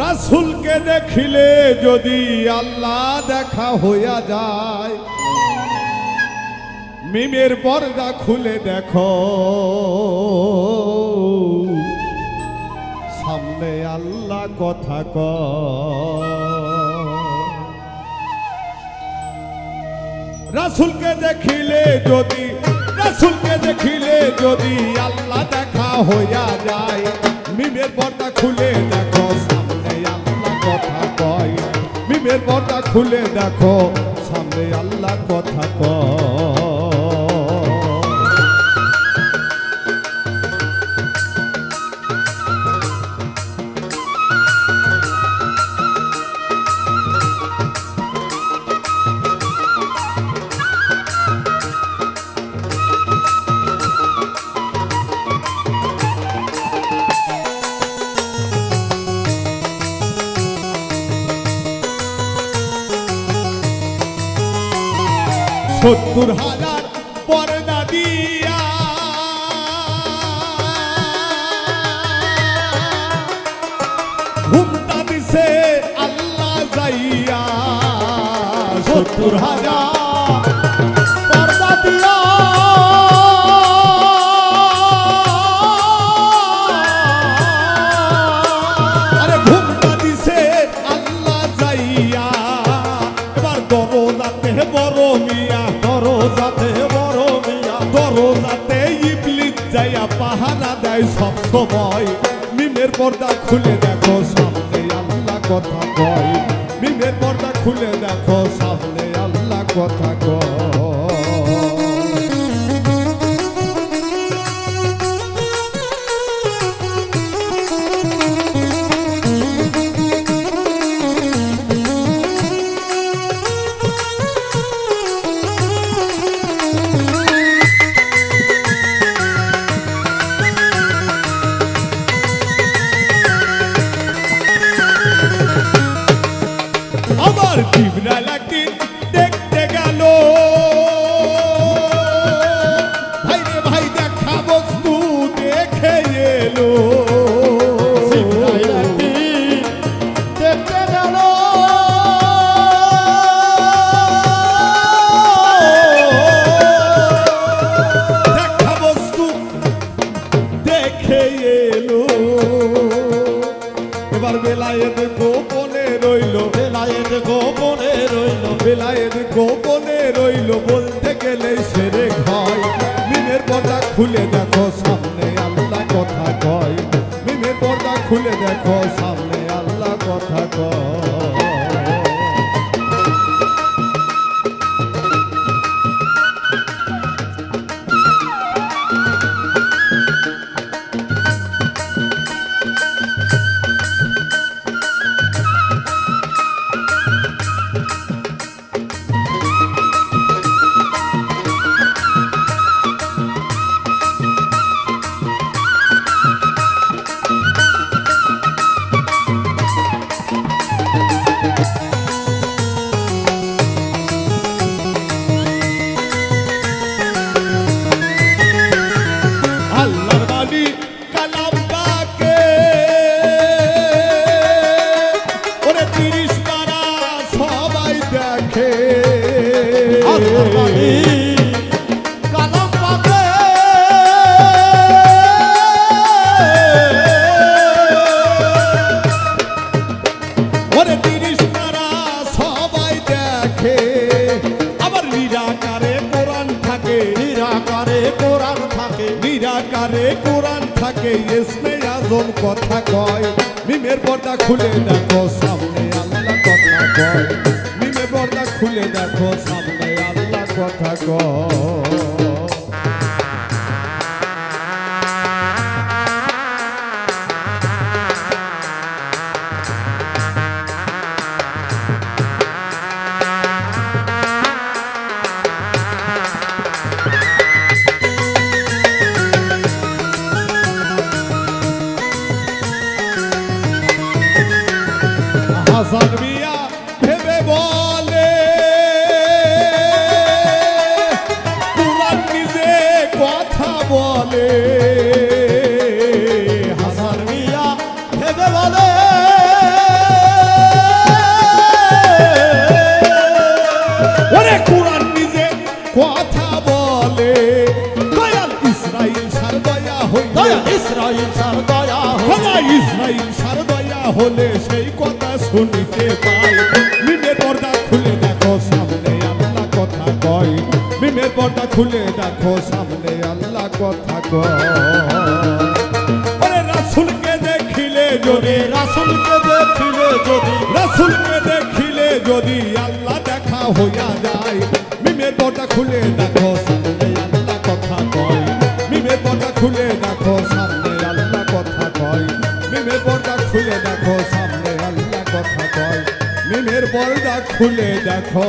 রাসুলকে দেখিলে যদি আল্লাহ দেখা হইয়া যায়, মিমের পর্দা খুলে দেখো। সামনে আল্লাহ কথা ক রাসুলকে দেখিলে যদি, রাসুলকে দেখিলে যদি আল্লাহ দেখা হইয়া যায়, মিমের পর্দা খুলে দেখো। খুলে দেখো সামনে আল্লাহ কথা কয়। সত্তর হাজার পর্দা দিয়া। ঘুমটা দিছে আল্লাহ যাইয়া। সত্তর হাজার পর্দা দিয়া। দেয় সব সময় মিমের পর্দা খুলে দেখো, সামনে আল্লাহ কথা কয়। মিমের পর্দা খুলে দেখো, সামনে আল্লাহ কথা কয়। গোপনে রইল বলতে গেলে সেরে ঘয় মিমের পর্দা খুলে দেখো, সামনে আল্লাহ কথা কয়। মিমের পর্দা খুলে দেখো, সামনে আল্লাহ কথা কয়। কোরআন থাকে, নিরাকারে কোরআন থাকে, ইসমে আজম কথা কয়। মিমের পর্দা খুলে দেখো, সামনে আল্লাহ কথা কয়। মিমের পর্দা খুলে দেখো, সামনে আল্লাহ কথা কয়। হাসান মিয়া, ভেবে বলে। কুমার নিজে কথা বলে। হাসান মিয়া, ভেবে বলে। ওরে কুরান নিজে কথা বলে। দয়াল ইসরাইল সার দয়া হই। দয়া সার দয়া হই। ইসরাইল সার হলে সেই কথা শুনিতে পাই। মিমের পর্দা খুলে দেখো, সামনে আল্লাহ কথা কয়। মিমের পর্দা খুলে দেখো, সামনে আল্লাহ কথা কয়। রাসূলকে দেখিলে যদি, রাসুলকে দেখিলে যদি, রাসূলকে দেখিলে যদি আল্লাহ দেখা হইয়া যায়। মিমের পর্দা খুলে দেখো পর্দা খুলে দেখো।